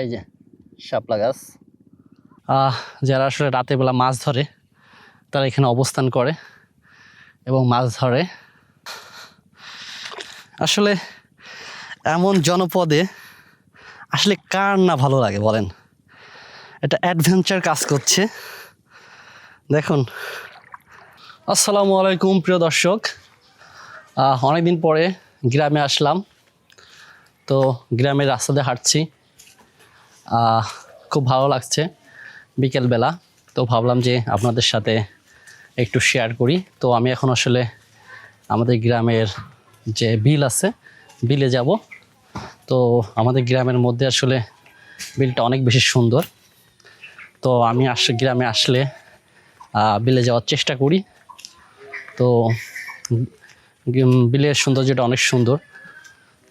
এই যে, শাপলা গাছ। যারা আসলে রাতের বেলা মাছ ধরে, তারা এখানে অবস্থান করে এবং মাছ ধরে। আসলে এমন জনপদে আসলে কার না ভালো লাগে বলেন? এটা অ্যাডভেঞ্চার কাজ করছে। দেখুন, আসসালামু আলাইকুম প্রিয় দর্শক। অনেকদিন পরে গ্রামে আসলাম। তো গ্রামের রাস্তাতে হাঁটছি। খুব ভালো লাগছে বিকেলবেলা। তো ভাবলাম যে আপনাদের সাথে একটু শেয়ার করি। তো আমি এখন আসলে আমাদের গ্রামের যে বিল আছে, বিলে যাব। তো আমাদের গ্রামের মধ্যে আসলে বিলটা অনেক বেশি সুন্দর। তো আমি আস, গ্রামে আসলে বিলে যাওয়ার চেষ্টা করি। তো বিলের সৌন্দর্যটা অনেক সুন্দর।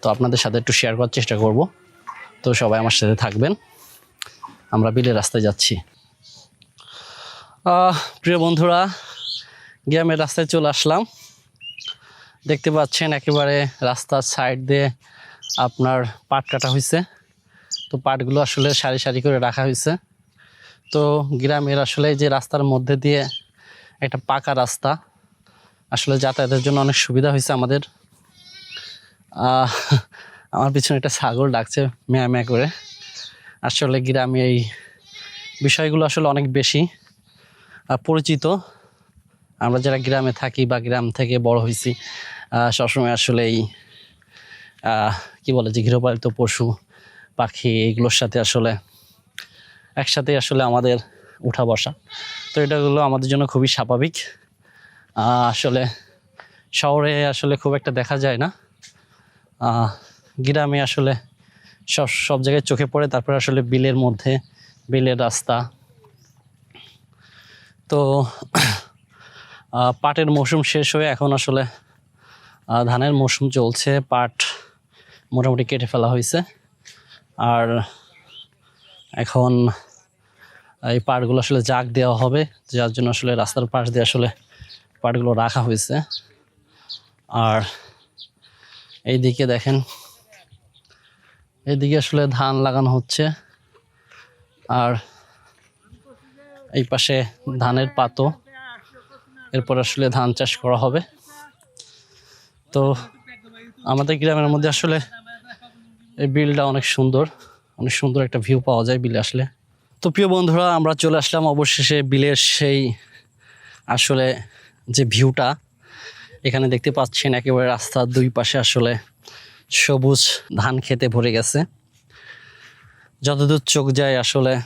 তো আপনাদের সাথে একটু শেয়ার করার চেষ্টা করব। তো সবাই আমার সাথে থাকবেন। আমরা বিলের রাস্তায় যাচ্ছি। প্রিয় বন্ধুরা, গ্রামের রাস্তায় চলে আসলাম। দেখতে পাচ্ছেন একেবারে রাস্তার সাইড দিয়ে আপনার পাট কাটা হয়েছে তো পাটগুলো আসলে সারি সারি করে রাখা হয়েছে তো গ্রামের আসলে যে রাস্তার মধ্যে দিয়ে একটা পাকা রাস্তা, আসলে যাতায়াতের জন্য অনেক সুবিধা হয়েছে আমাদের। আমার পিছনে একটা ছাগল ডাকছে, ম্যা ম্যা করে। আসলে গ্রামে এই বিষয়গুলো আসলে অনেক বেশি পরিচিত। আমরা যারা গ্রামে থাকি বা গ্রাম থেকে বড় হয়েছি সবসময় আসলে এই কি বলে যে গৃহপালিত পশু, পাখি এইগুলোর সাথে আসলে একসাথে আসলে আমাদের উঠা বসা। তো এটাগুলো আমাদের জন্য খুবই স্বাভাবিক। আসলে শহরে আসলে খুব একটা দেখা যায় না। গ্রামে আসলে সব সব জায়গায় চোখে পড়ে, তারপরে আসলে বিলের মধ্যে, বিলের রাস্তা। তো পাটের মৌসুম শেষ হয়ে এখন আসলে ধানের মৌসুম চলছে। পাট মোটামুটি কেটে ফেলা হয়েছে। আর এখন এই পাটগুলো আসলে জাগ দেওয়া হবে, যার জন্য আসলে রাস্তার পাশ দিয়ে আসলে পাটগুলো রাখা হয়েছে। আর এইদিকে দেখেন এইদিকে আসলে ধান লাগানো হচ্ছে। আর এই পাশে ধানের পাতো। এরপর আসলে ধান চাষ করা হবে। তো আমাদের গ্রামের মধ্যে আসলে এই বিলটা অনেক সুন্দর। অনেক সুন্দর একটা ভিউ পাওয়া যায় বিলে আসলে। তো প্রিয় বন্ধুরা, আমরা চলে আসলাম অবশেষে বিলের সেই আসলে যে ভিউটা এখানে দেখতে পাচ্ছেন একেবারে রাস্তার দুই পাশে আসলে সবুজ ধান খেতে ভরে গেছে। যতদূর চোখ যায় আসলে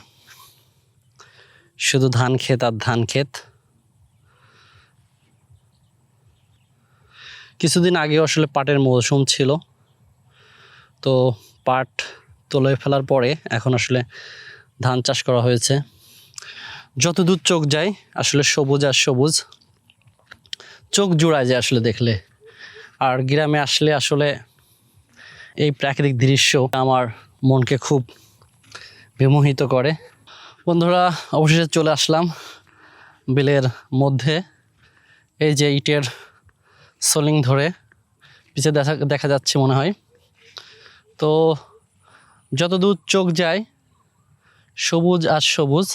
শুধু ধান ক্ষেত আর ধান ক্ষেত। কিছুদিন আগে আসলে পাটের মৌসুম ছিল। তো পাট তুলে ফেলার পরে এখন আসলে ধান চাষ করা হয়েছে। যতদূর চোখ যায় আসলে সবুজ আর সবুজ। চোখ জোড়ায় যায় আসলে দেখলে। আর গ্রামে আসলে আসলে এই প্রাকৃতিক দৃশ্য আমার মনকে খুব বিমোহিত করে। বন্ধুরা, অবশেষে চলে আসলাম বিলের মধ্যে। এই যে ইটের সোলিং ধরে পিছে দেখা দেখা যাচ্ছে মনে হয়। তো যতদূর চোখ যায়, সবুজ আর সবুজ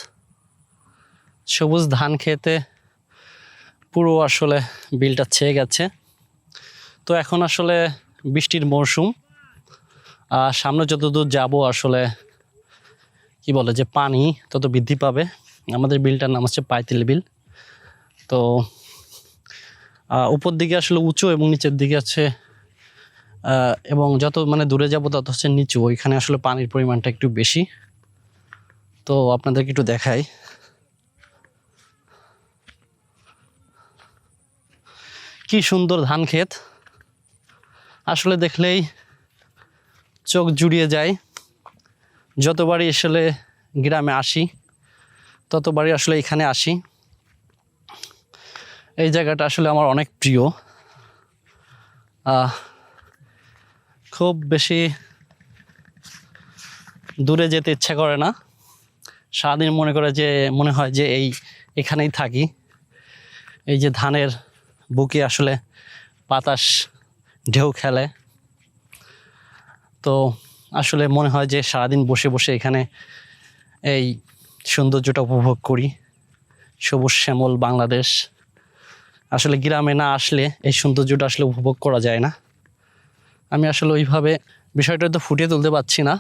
সবুজ ধান খেতে পুরো আসলে বিলটা ছেয়ে গেছে। তো এখন আসলে বৃষ্টির মরশুম। সামনে যতদূর যাব আসলে, কি বলে যে পানি তত বৃদ্ধি পাবে। আমাদের বিলটার নাম হচ্ছে পাইতিল বিল। তো উপর দিকে আসলে উঁচু এবং নিচের দিকে আছে এবং যত মানে দূরে যাব তত হচ্ছে নিচু। ওইখানে আসলে পানির পরিমাণটা একটু বেশি। তো আপনাদেরকে একটু দেখাই। কি সুন্দর ধান ক্ষেত। আসলে দেখলেই চোখ জুড়িয়ে যায় যতবারই আসলে গ্রামে আসি, ততবারই আসলে এখানে আসি। এই জায়গাটা আসলে আমার অনেক প্রিয়। খুব বেশি দূরে যেতে ইচ্ছা করে না। সারাদিন মনে করে যে, মনে হয় যে এই, এখানেই থাকি। এই যে ধানের বুকে আসলে বাতাস, ঢেউ খেলে। তো আসলে মনে হয় যে সারাদিন বসে বসে এখানে এই সৌন্দর্যটা উপভোগ করি। সবুজ শ্যামল বাংলাদেশ। আসলে গ্রামে না আসলে এই সৌন্দর্যটা আসলে উপভোগ করা যায় না। আমি আসলে ওইভাবে বিষয়টা তো ফুটিয়ে তুলতে পারছি না।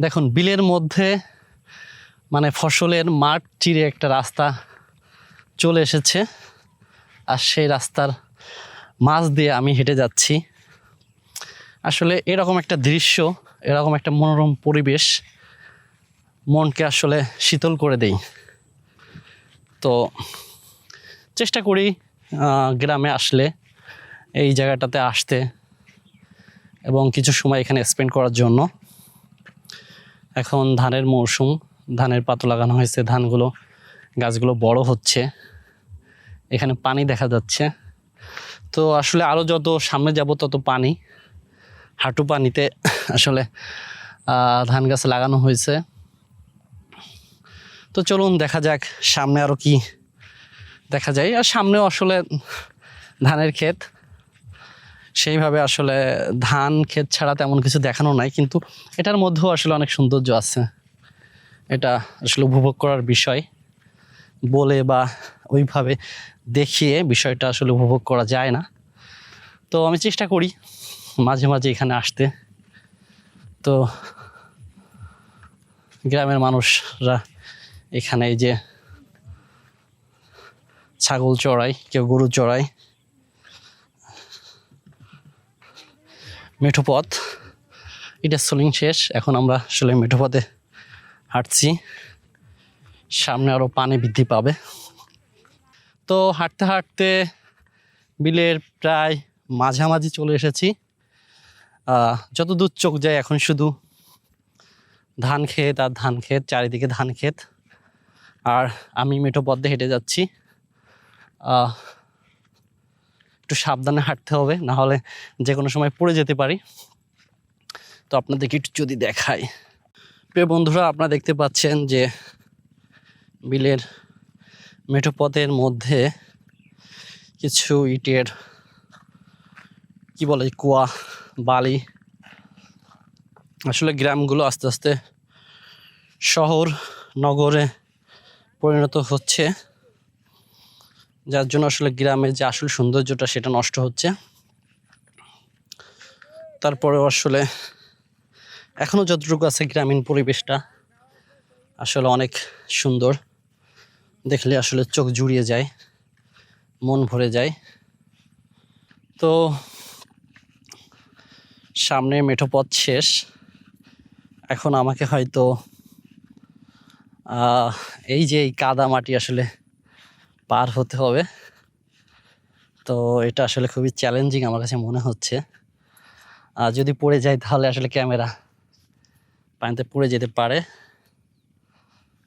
দেখুন, বিলের মধ্যে মানে ফসলের মাঠ চিরে একটা রাস্তা চলে এসেছে। আর সেই রাস্তার মাঝ দিয়ে আমি হেঁটে যাচ্ছি। আসলে এরকম একটা দৃশ্য, এরকম একটা মনোরম পরিবেশ মনকে আসলে শীতল করে দেই তো চেষ্টা করি গ্রামে আসলে এই জায়গাটাতে আসতে এবং কিছু সময় এখানে স্পেন্ড করার জন্য। এখন ধানের মৌসুম ধানের পাতো লাগানো হয়েছে, ধানগুলো, গাছগুলো বড় হচ্ছে, এখানে পানি দেখা যাচ্ছে। তো আসলে আরও যত সামনে যাব তত পানি হাঁটু পানিতে আসলে ধান গাছ লাগানো হয়েছে। তো চলুন দেখা যাক সামনে আরও কি দেখা যায়। আর সামনেও আসলে ধানের ক্ষেত, সেইভাবে আসলে ধান ক্ষেত ছাড়া তেমন কিছু দেখানো নাই, কিন্তু এটার মধ্যেও আসলে অনেক সৌন্দর্য আছে। এটা আসলে উপভোগ করার বিষয় বলে বা ওইভাবে দেখিয়ে বিষয়টা আসলে উপভোগ করা যায় না। তো আমি চেষ্টা করি মাঝে মাঝে এখানে আসতে। তো গ্রামের মানুষরা এখানে এই যে ছাগল চড়ায়, কেউ গরু চড়ায়। মেঠো পথ, এটা সোলিং শেষ। এখন আমরা আসলে মেঠো পথে হাঁটছি। সামনে আরও পানি বৃদ্ধি পাবে। তো হাঁটতে হাঁটতে বিলের প্রায় মাঝামাঝি চলে এসেছি। যত দূর চোখ যায় এখন শুধু ধান ক্ষেত আর ধান ক্ষেত, চারিদিকে ধান ক্ষেত। আর আমি মেঠো পথে হেঁটে যাচ্ছি। একটু সাবধানে হাঁটতে হবে, না হলে যে কোনো সময় পড়ে যেতে পারি। তো আপনাদেরকে একটু যদি দেখাই। প্রিয় বন্ধুরা, আপনারা দেখতে পাচ্ছেন যে বিলের মেঠো পথের মধ্যে কিছু ইটের, কি বলে, কুয়া বালি। আসলে গ্রামগুলো আস্তে আস্তে শহর, নগরে পরিণত হচ্ছে। যার জন্য আসলে গ্রামের যে আসল সৌন্দর্যটা সেটা নষ্ট হচ্ছে। তারপরেও আসলে এখনও যতটুকু আছে গ্রামীণ পরিবেশটা আসলে অনেক সুন্দর। দেখলে আসলে চোখ জুড়িয়ে যায়, মন ভরে যায়। তো সামনে মেঠো পথ শেষ। এখন আমাকে হয়তো এই যে এই কাদা মাটি আসলে পার হতে হবে। তো এটা আসলে খুবই চ্যালেঞ্জিং আমার কাছে মনে হচ্ছে। আর যদি পড়ে যায় তাহলে আসলে ক্যামেরা পানিতে পড়ে যেতে পারে।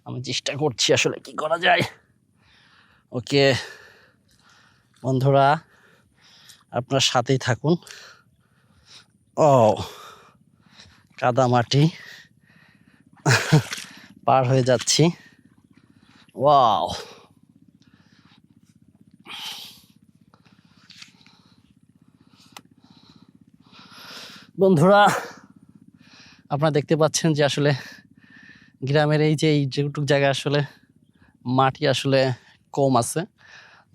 আমি চেষ্টা করছি আসলে কি করা যায়। ওকে, বন্ধুরা, আপনার সাথেই থাকুন। ও। কাদা মাটি। পার হয়ে যাচ্ছি। ওয়াও। বন্ধুরা, আপনারা দেখতে পাচ্ছেন যে আসলে গ্রামের এই যে এই যেটুক জায়গা আসলে মাটি আসলে কম আছে,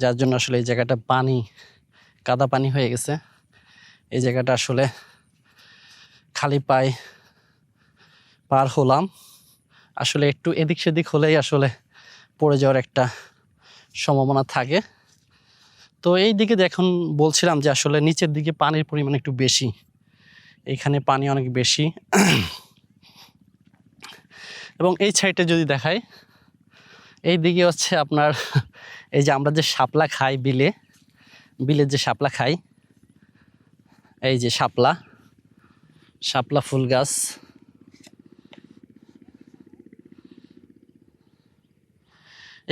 যার জন্য আসলে এই জায়গাটা পানি, কাদা পানি হয়ে গেছে। এই জায়গাটা আসলে খালি পায়ে পার হলাম। আসলে একটু এদিক সেদিক হলেই আসলে পড়ে যাওয়ার একটা সম্ভাবনা থাকে। তো এই দিকে দেখুন বলছিলাম যে আসলে নিচের দিকে পানির পরিমাণ একটু বেশি। এখানে পানি অনেক বেশি। এবং এই সাইডে যদি দেখাই, এই দিকে হচ্ছে আপনার এই যে আমরা যে শাপলা খাই বিলে, বিলের যে শাপলা খাই, এই যে শাপলা। শাপলা ফুল গাছ।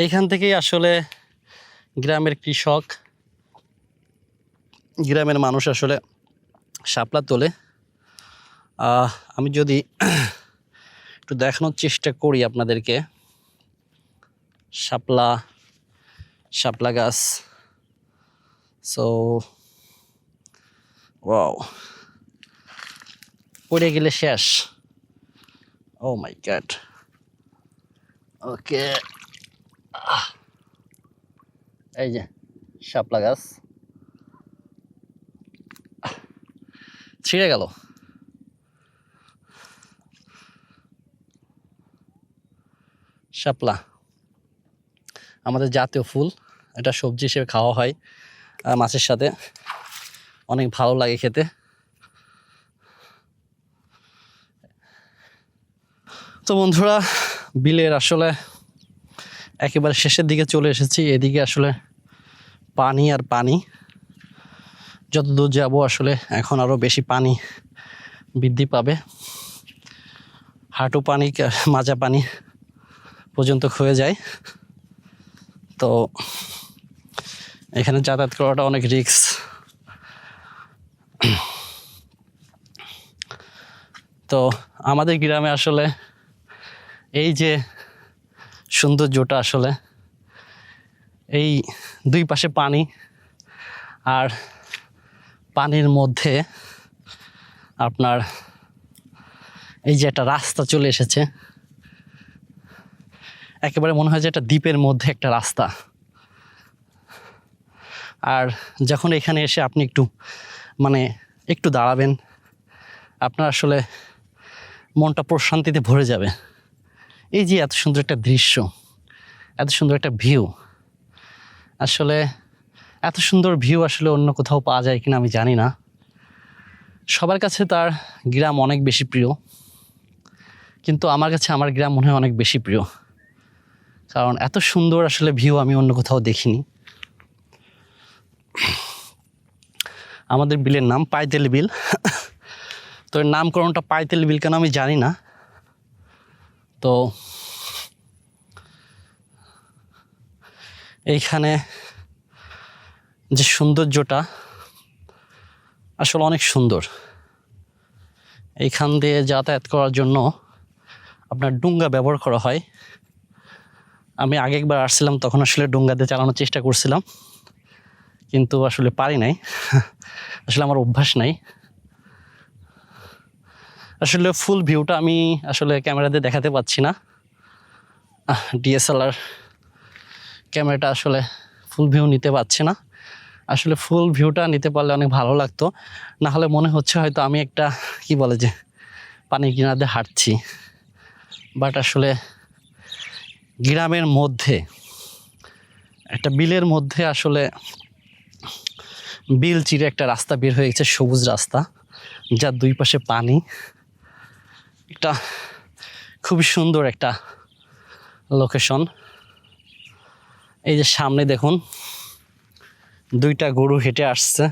এইখান থেকেই আসলে গ্রামের কৃষক, গ্রামের মানুষ আসলে শাপলা তোলে। আমি যদি একটু দেখানোর চেষ্টা করি আপনাদেরকে। শাপলা শাপলা গাছ। সো ওয়াও পড়ে গেলে শেষ। ও মাই গড ওকে এই যে, শাপলা গাছ। ছিঁড়ে গেল। শাপলা, আমাদের জাতীয় ফুল। এটা সবজি হিসেবে খাওয়া হয় মাছের সাথে। অনেক ভালো লাগে খেতে। তো বন্ধুরা, বিলের আসলে একেবারে শেষের দিকে চলে এসেছি। এদিকে আসলে পানি আর পানি যত দূর যাব আসলে এখন আরও বেশি পানি বৃদ্ধি পাবে। হাঁটু পানি মাজা পানি পর্যন্ত ক্ষয়ে যায়। তো এখানে যাতায়াত করাটা অনেক রিস্ক। তো আমাদের গ্রামে আসলে এই যে সৌন্দর্যটা আসলে, এই দুই পাশে পানি আর পানির মধ্যে আপনার এই যে একটা রাস্তা চলে এসেছে। একেবারে মনে হয় যে একটা দ্বীপের মধ্যে একটা রাস্তা। আর যখন এখানে এসে আপনি একটু মানে একটু দাঁড়াবেন, আপনার আসলে মনটা প্রশান্তিতে ভরে যাবে। এই যে এত সুন্দর একটা দৃশ্য, এত সুন্দর একটা ভিউ আসলে এত সুন্দর ভিউ আসলে অন্য কোথাও পাওয়া যায় কিনা আমি জানি না। সবার কাছে তার গ্রাম অনেক বেশি প্রিয়, কিন্তু আমার কাছে আমার গ্রাম মনে হয় অনেক বেশি প্রিয়। কারণ এত সুন্দর আসলে ভিউ আমি অন্য কোথাও দেখিনি। আমাদের বিলের নাম পাইতেল বিল। তো নামকরণটা পাইতেল বিল কেন আমি জানি না। তো এইখানে যে সৌন্দর্যটা আসলে অনেক সুন্দর। এইখান দিয়ে যাতায়াত করার জন্য আপনার ডুঙ্গা ব্যবহার করা হয়। আমি আগে একবার আসছিলাম, তখন আসলে ডুঙ্গাতে চালানোর চেষ্টা করছিলাম। কিন্তু আসলে পারি নাই। আসলে আমার অভ্যাস নাই। আসলে ফুল ভিউটা আমি আসলে ক্যামেরাতে দেখাতে পাচ্ছি না। ডিএসএলআর ক্যামেরাটা আসলে ফুল ভিউ নিতে পারছে না। আসলে ফুল ভিউটা নিতে পারলে অনেক ভালো লাগতো। না হলে মনে হচ্ছে হয়তো আমি একটা, কি বলে যে, পানির কিনারে হাঁটছি। বাট আসলে গ্রামের মধ্যে, একটা বিলের মধ্যে আসলে বিল চিরে একটা রাস্তা বের হয়ে গেছে, সবুজ রাস্তা, যার দুই পাশে পানি। একটা খুবই সুন্দর একটা লোকেশন এই যে সামনে দেখুন, দুইটা গরু হেঁটে আসছে।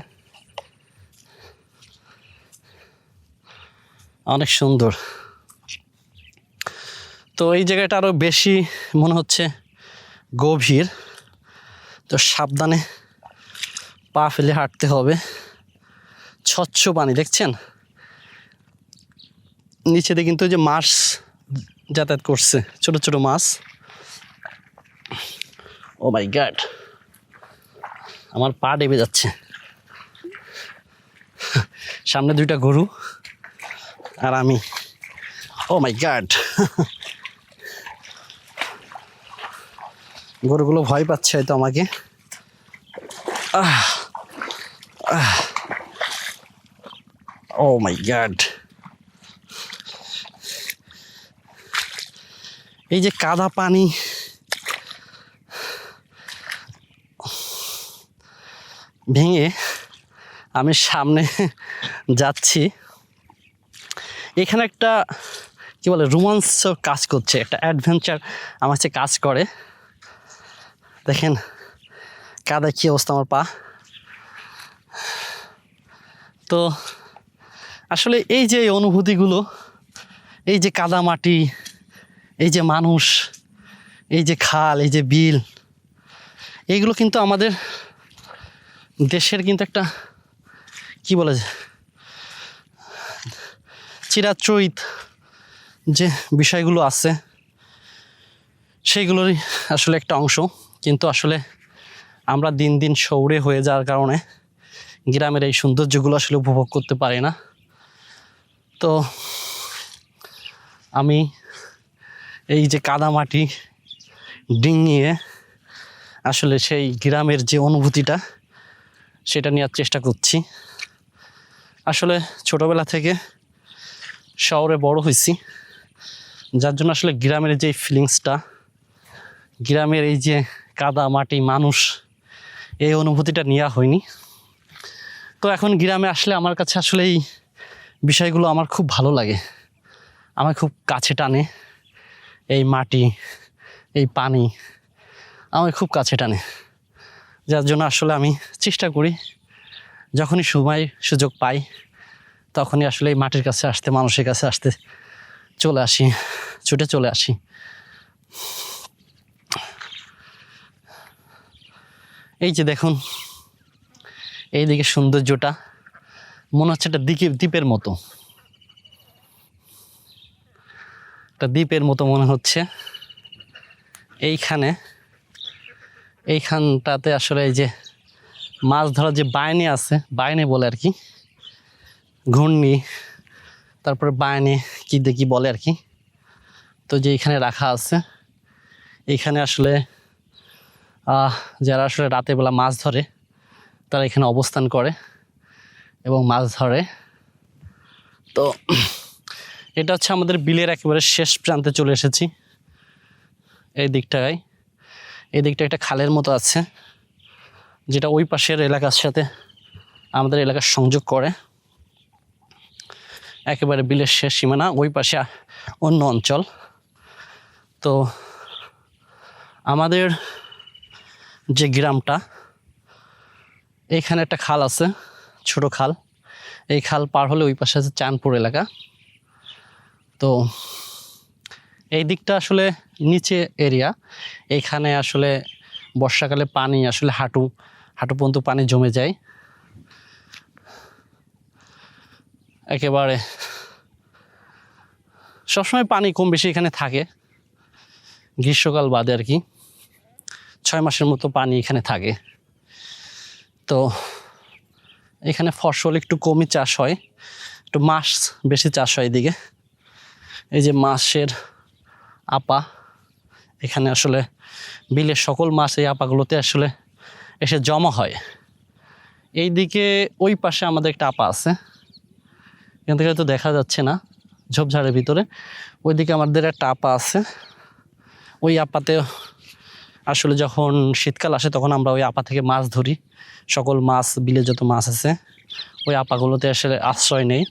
অনেক সুন্দর। তো এই জায়গাটা আরও বেশি মনে হচ্ছে গভীর। তো সাবধানে পা ফেলে হাঁটতে হবে। স্বচ্ছ পানি, দেখছেন? নিচে দিয়ে কিন্তু যে মাছ যাতায়াত করছে, ছোট ছোট মাছ। ও মাই গাড আমার পা ডেবে যাচ্ছে। সামনে দুইটা গরু আর আমি। ও মাই গাড গরুগুলো ভয় পাচ্ছে হয়তো আমাকে। ও মাই গাড এই যে কাদা পানি। ভেঙে আমি সামনে যাচ্ছি। এখানে একটা, কি বলে রোমাঞ্চ কাজ করছে, একটা অ্যাডভেঞ্চার আমার কাছে কাজ করে। দেখেন কাদা কী অবস্থা আমার পা। তো, আসলে এই যে অনুভূতিগুলো, এই যে কাদা মাটি এই যে মানুষ এই যে খাল এই যে বিল এইগুলো কিন্তু আমাদের দেশের কিন্তু একটা কি বলে যায়, চিরাচরিত যে বিষয়গুলো আছে সেইগুলোরই আসলে একটা অংশ। কিন্তু আসলে আমরা দিন দিন শৌরে হয়ে যাওয়ার কারণে গ্রামের এই সৌন্দর্যগুলো আসলে উপভোগ করতে পারি না। তো আমি এই যে কাদামাটি ডিঙিয়ে আসলে সেই গ্রামের যে অনুভূতিটা, সেটা নেওয়ার চেষ্টা করছি। আসলে ছোটোবেলা থেকে শহরে বড় হয়েছি, যার জন্য আসলে গ্রামের যে ফিলিংসটা গ্রামের এই যে কাদা মাটি মানুষ, এই অনুভূতিটা নেওয়া হয়নি। তো এখন গ্রামে আসলে আমার কাছে আসলে এই বিষয়গুলো আমার খুব ভালো লাগে। আমার খুব কাছে টানে। এই মাটি, এই পানি আমার খুব কাছে টানে। যার জন্য আসলে আমি চেষ্টা করি, যখনই সময়, সুযোগ পাই, তখনই আসলে এই মাটির কাছে আসতে, মানুষের কাছে আসতে চলে আসি, ছুটে চলে আসি। এই যে দেখুন, এইদিকে সৌন্দর্যটা মনে হচ্ছে একটা দিকে দ্বীপের মতো। একটা দ্বীপের মতো মনে হচ্ছে। এইখানে, এইখানটাতে আসলে এই যে মাছ ধরার যে বাইনে আছে বাইনে বলে আর কি, ঘূর্ণি, তারপরে বাইনে কী দেখি বলে আর কি। তো যে এখানে রাখা আছে, এইখানে আসলে যারা আসলে রাতের বেলা মাছ ধরে, তারা এখানে অবস্থান করে এবং মাছ ধরে। তো এটা হচ্ছে আমাদের বিলের একেবারে শেষ প্রান্তে চলে এসেছি। এই দিকটায়, এই দিকটা একটা খালের মতো আছে, যেটা ওই পাশের এলাকার সাথে আমাদের এলাকার সংযোগ করে। একেবারে বিলের শেষ সীমানা, ওই পাশে অন্য অঞ্চল। তো আমাদের যে গ্রামটা, এখানে একটা খাল আছে, ছোট খাল। এই খাল পার হলে ওই পাশে আছে চাঁদপুর এলাকা। তো এই দিকটা আসলে নিচে এরিয়া এইখানে আসলে বর্ষাকালে পানি আসলে হাঁটু হাঁটু পর্যন্ত পানি জমে যায়। একেবারে সবসময় পানি কম বেশি এখানে থাকে। গ্রীষ্মকাল বাদে আর কি। ছয় মাসের মতো পানি এখানে থাকে। তো এখানে ফসল একটু কমই চাষ হয়। একটু মাছ বেশি চাষ হয় এদিকে। এই যে মাছের আপা, এখানে আসলে বিলের সকল মাছ এই আপাগুলোতে আসলে এসে জমা হয়। এই দিকে ওই পাশে আমাদের একটা আপা আছে। এখান থেকে হয়তো দেখা যাচ্ছে না, ঝোপঝাড়ের ভিতরে। ওইদিকে আমাদের একটা আপা আছে। ওই আপাতে আসলে যখন শীতকাল আসে তখন আমরা ওই আপা থেকে মাছ ধরি। সকল মাছ বিলে যত মাছ আছে, ওই আপাগুলোতে আসলে আশ্রয় নেই।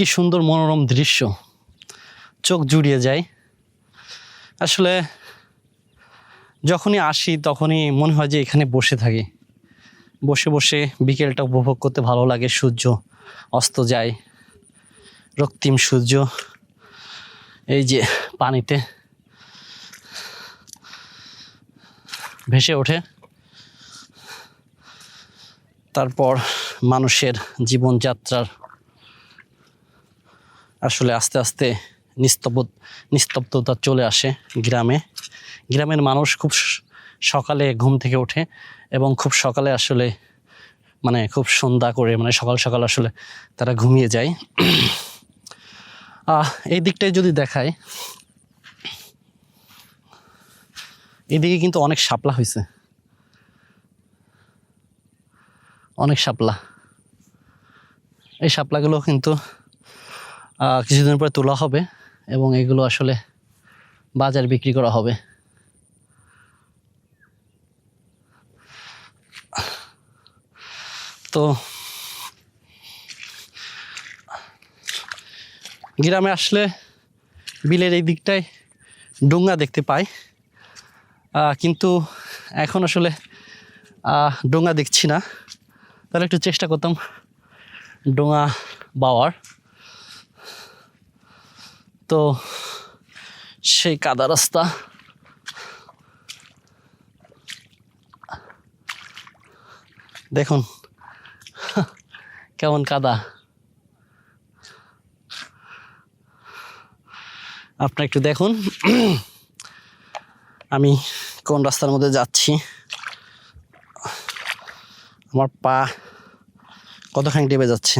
কি সুন্দর মনোরম দৃশ্য। চোখ জুড়িয়ে যায়। আসলে যখনই আসি তখনই মনে হয় যে এখানে বসে থাকি। বসে বসে বিকেলটা উপভোগ করতে ভালো লাগে, সূর্য অস্ত যায়, রক্তিম সূর্য, এই যে পানিতে ভেসে ওঠে। তারপর মানুষের জীবনযাত্রার আসলে আস্তে আস্তে নিস্তব্ধ নিস্তব্ধতা চলে আসে গ্রামে। গ্রামের মানুষ খুব সকালে ঘুম থেকে ওঠে এবং খুব সকালে আসলে মানে খুব সন্ধ্যা করে মানে সকাল সকাল আসলে তারা ঘুমিয়ে যায়। এই দিকটায় যদি দেখায় এদিকে কিন্তু অনেক শাপলা হয়েছে অনেক শাপলা। এই শাপলাগুলো কিন্তু কিছুদিন পরে তোলা হবে এবং এগুলো আসলে বাজার বিক্রি করা হবে। তো গ্রামে আসলে বিলের এই দিকটায় ডোঙ্গা দেখতে পাই। কিন্তু এখন আসলে ডোঙ্গা দেখছি না। তাহলে একটু চেষ্টা করতাম ডোঙা বাওয়ার। তো সেই কাদা রাস্তা। দেখুন, কেমন কাদা। আপনারা একটু দেখুন, আমি কোন রাস্তার মধ্যে যাচ্ছি। আমার পা কতখানি ডেবে যাচ্ছে?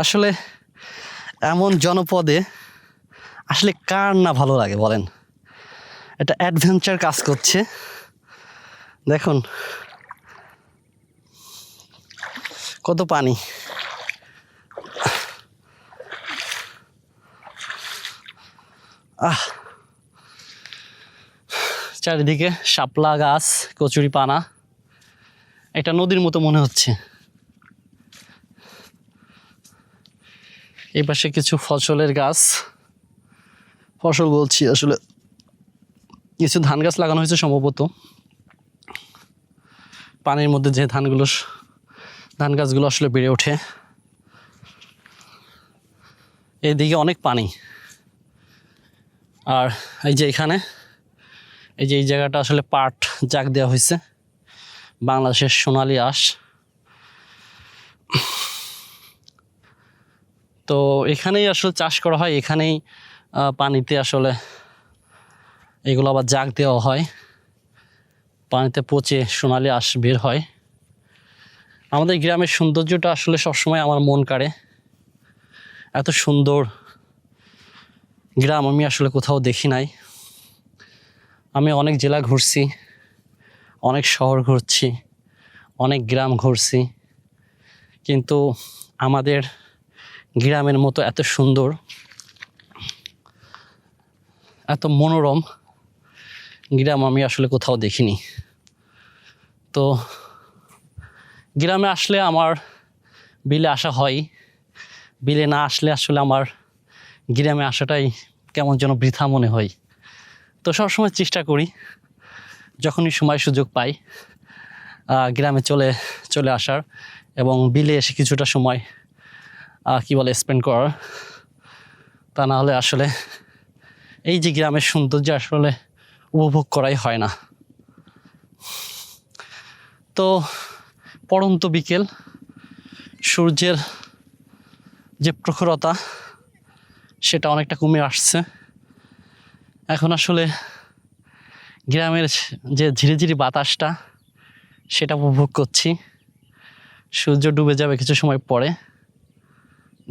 আসলে এমন জনপদে আসলে কার না ভালো লাগে বলেন? এটা অ্যাডভেঞ্চার কাজ করছে। দেখুন। কত পানি। আহ। চারিদিকে শাপলা গাছ কচুরি পানা এটা নদীর মতো মনে হচ্ছে। এই পাশে কিছু ফসলের গাছ। ফসল বলছি, আসলে কিছু ধান গাছ লাগানো হয়েছে সম্ভবত। পানির মধ্যে যে ধানগুলো, ধান গাছগুলো আসলে বেড়ে ওঠে। এইদিকে অনেক পানি। আর এই যে এখানে, এই যে এই জায়গাটা আসলে পাট জাগ দেওয়া হয়েছে। বাংলাদেশের সোনালী আঁশ। তো এখানেই আসলে চাষ করা হয়, এখানেই পানিতে আসলে এগুলো আবার জাগ দেওয়া হয়। পানিতে পচে সোনালি আঁশ বের হয়। আমাদের গ্রামের সৌন্দর্যটা আসলে সবসময় আমার মন কাড়ে। এত সুন্দর গ্রাম আমি আসলে কোথাও দেখি নাই। আমি অনেক জেলা ঘুরছি, অনেক শহর ঘুরছি, অনেক গ্রাম ঘুরছি। কিন্তু আমাদের গ্রামের মতো এত সুন্দর, এত মনোরম গ্রাম আমি আসলে কোথাও দেখিনি। তো গ্রামে আসলে আমার বিলে আসা হয়। বিলে না আসলে আসলে আমার গ্রামে আসাটাই কেমন যেন বৃথা মনে হয়। তো সবসময় চেষ্টা করি, যখনই সময় সুযোগ পাই গ্রামে চলে চলে আসার এবং বিলে এসে কিছুটা সময় কি বলে স্পেন্ড করার তা না হলে আসলে এই যে গ্রামের সৌন্দর্য আসলে উপভোগ করাই হয় না। তো পড়ন্ত বিকেল, সূর্যের যে প্রখরতা, সেটা অনেকটা কমে আসছে। এখন আসলে গ্রামের যে ঝিরিঝিরি ঝিরি বাতাসটা, সেটা উপভোগ করছি। সূর্য ডুবে যাবে কিছু সময় পরে।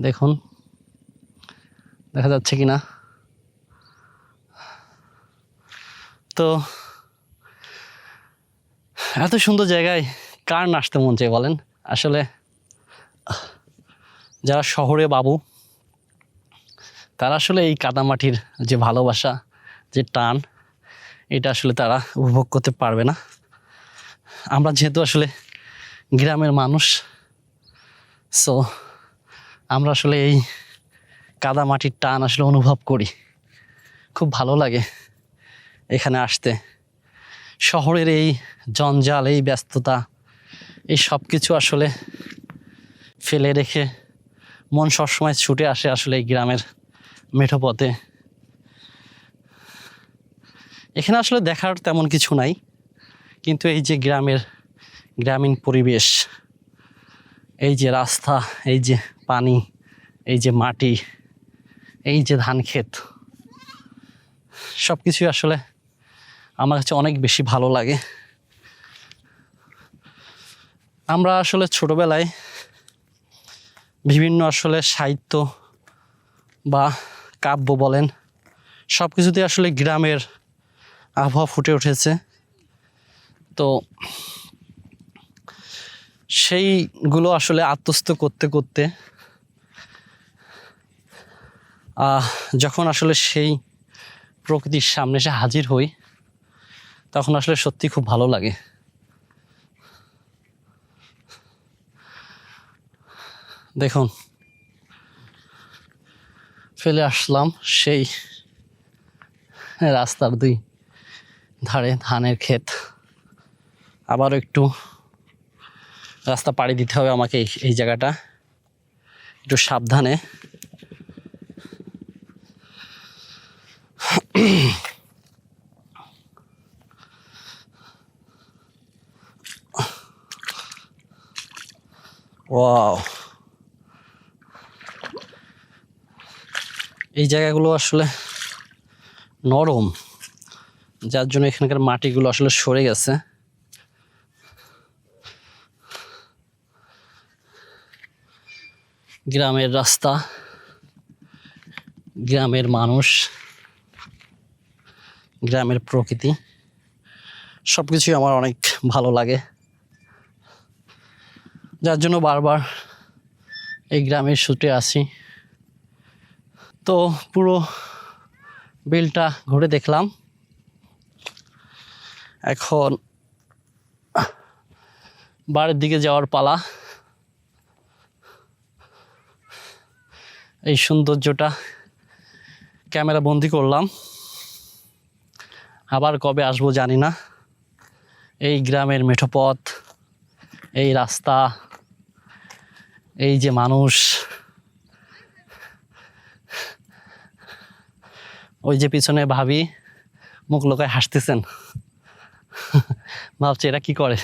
দেখুন, দেখা যাচ্ছে কি না তো, এত সুন্দর জায়গায় কার নাচতে মন চাই বলেন? আসলে, যারা শহরে বাবু, তারা আসলে এই কাদামাটির যে ভালোবাসা, যে টান, এটা আসলে তারা উপভোগ করতে পারবে না। আমরা যেহেতু আসলে গ্রামের মানুষ সো আমরা আসলে এই কাদা মাটির টান আসলে অনুভব করি। খুব ভালো লাগে এখানে আসতে। শহরের এই জঞ্জাল, এই ব্যস্ততা, এই সব কিছু আসলে ফেলে রেখে মন সবসময় ছুটে আসে আসলে এই গ্রামের মেঠোপথে। এখানে আসলে দেখার তেমন কিছু নাই, কিন্তু এই যে গ্রামের গ্রামীণ পরিবেশ, এই যে রাস্তা, এই যে পানি, এই যে মাটি, এই যে ধান ক্ষেত সব কিছুই আসলে আমার কাছে অনেক বেশি ভালো লাগে। আমরা আসলে ছোটবেলায় বিভিন্ন আসলে সাহিত্য বা কাব্য বলেন সব কিছুতে আসলে গ্রামের আবহাওয়া ফুটে উঠেছে। তো সেইগুলো আসলে আত্মস্থ করতে করতে যখন আসলে সেই প্রকৃতির সামনে এসে হাজির হই, তখন আসলে সত্যি খুব ভালো লাগে। দেখুন, ফেলে আসলাম সেই রাস্তার দুই ধারে ধানের ক্ষেত। আবারও একটু রাস্তা পাড়ি দিতে হবে আমাকে এই জায়গাটা। একটু সাবধানে ওয়াও এই জায়গাগুলো আসলে নরম, যার জন্য এখানকার মাটিগুলো আসলে সরে গেছে। গ্রামের রাস্তা, গ্রামের মানুষ, গ্রামের প্রকৃতি সব কিছুই আমার অনেক ভালো লাগে। যার জন্য বারবার এই গ্রামের ছুটে আসি। তো পুরো বিলটা ঘুরে দেখলাম। এখন বাড়ির দিকে যাওয়ার পালা। এই সৌন্দর্যটা ক্যামেরা বন্দি করলাম। আবার কবে আসব জানি না। এই গ্রামের মেঠোপথ, এই রাস্তা, এই যে মানুষ ওই যে পিছনে ভাবি মুখ লোকায় হাসতেছেন। ভাবছি এরা কি করে?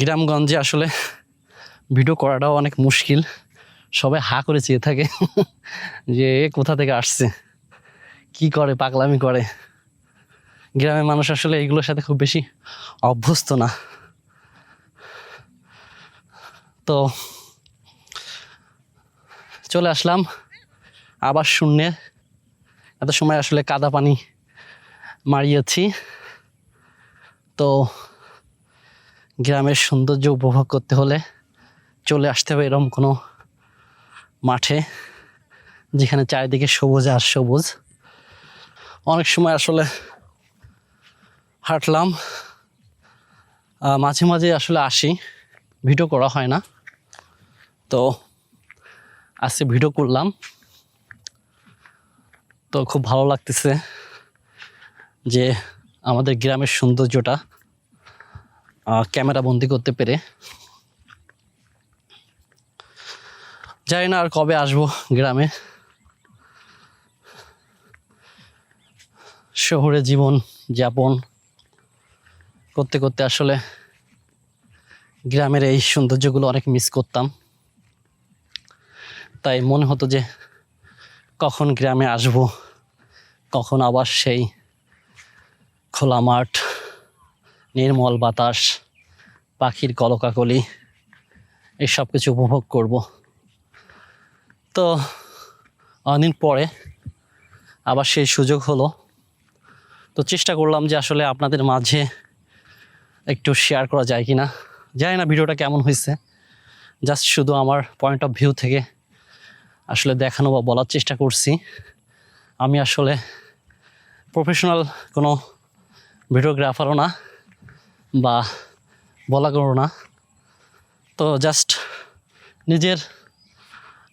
গ্রামগঞ্জে আসলে ভিডিও করাটাও অনেক মুশকিল। সবাই হা করে চেয়ে থাকে যে কোথা থেকে আসছে? কি করে, পাগলামি করে? গ্রামের মানুষ আসলে এগুলোর সাথে খুব বেশি অভ্যস্ত না। তো চলে আসলাম আবার শূন্যে। এত সময় আসলে কাদা পানি মারিয়েছি। তো গ্রামের সৌন্দর্য উপভোগ করতে হলে চলে আসতে হবে এরকম কোনো মাঠে, যেখানে চারিদিকে সবুজ আর সবুজ। অনেক সময় আসলে হাঁটলাম। মাঝে মাঝে আসলে আসি। ভিডিও করা হয় না। তো আজকে ভিডিও করলাম। তো খুব ভালো লাগতেছে যে আমাদের গ্রামের সৌন্দর্যটা ক্যামেরা বন্দি করতে পেরে। জানি না আর কবে আসব গ্রামে। শহরে জীবন যাপন করতে করতে আসলে গ্রামের এই সৌন্দর্যগুলো অনেক মিস করতাম। তাই মনে হতো যে কখন গ্রামে আসব, কখন আবার সেই খোলা মাঠ, নির্মল বাতাস, পাখির কলকাকলি, এই সব কিছু উপভোগ করব। তো অনেকদিন পরে আবার সেই সুযোগ হলো। তো চেষ্টা করলাম যে আসলে আপনাদের মাঝে একটু শেয়ার করা যায় কি না জানি না ভিডিওটা কেমন হয়েছে। জাস্ট শুধু আমার পয়েন্ট অফ ভিউ থেকে আসলে দেখানো বা বলার চেষ্টা করছি। আমি আসলে প্রফেশনাল কোনো ভিডিওগ্রাফারও না বা বলা করো না। তো জাস্ট নিজের,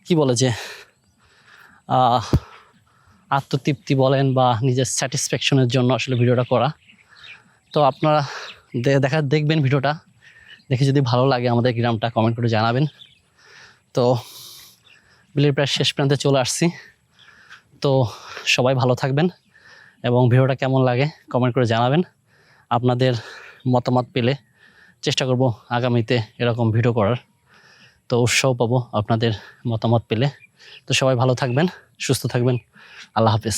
কি বলে যে আত্মতৃপ্তি বলেন বা নিজের স্যাটিসফ্যাকশনের জন্য আসলে ভিডিওটা করা। তো আপনারা দেখা, দেখবেন ভিডিওটা। দেখে যদি ভালো লাগে আমাদের গ্রামটা কমেন্ট করে জানাবেন। তো বিলের প্রায় শেষ প্রান্তে চলে আসছি। তো সবাই ভালো থাকবেন এবং ভিডিওটা কেমন লাগে কমেন্ট করে জানাবেন। আপনাদের মতামত পেলে চেষ্টা করব আগামীতে এরকম ভিডিও করার। তো উৎসাহ পাবো আপনাদের মতামত পেলে। তো সবাই ভালো থাকবেন, সুস্থ থাকবেন। আল্লাহ হাফেজ।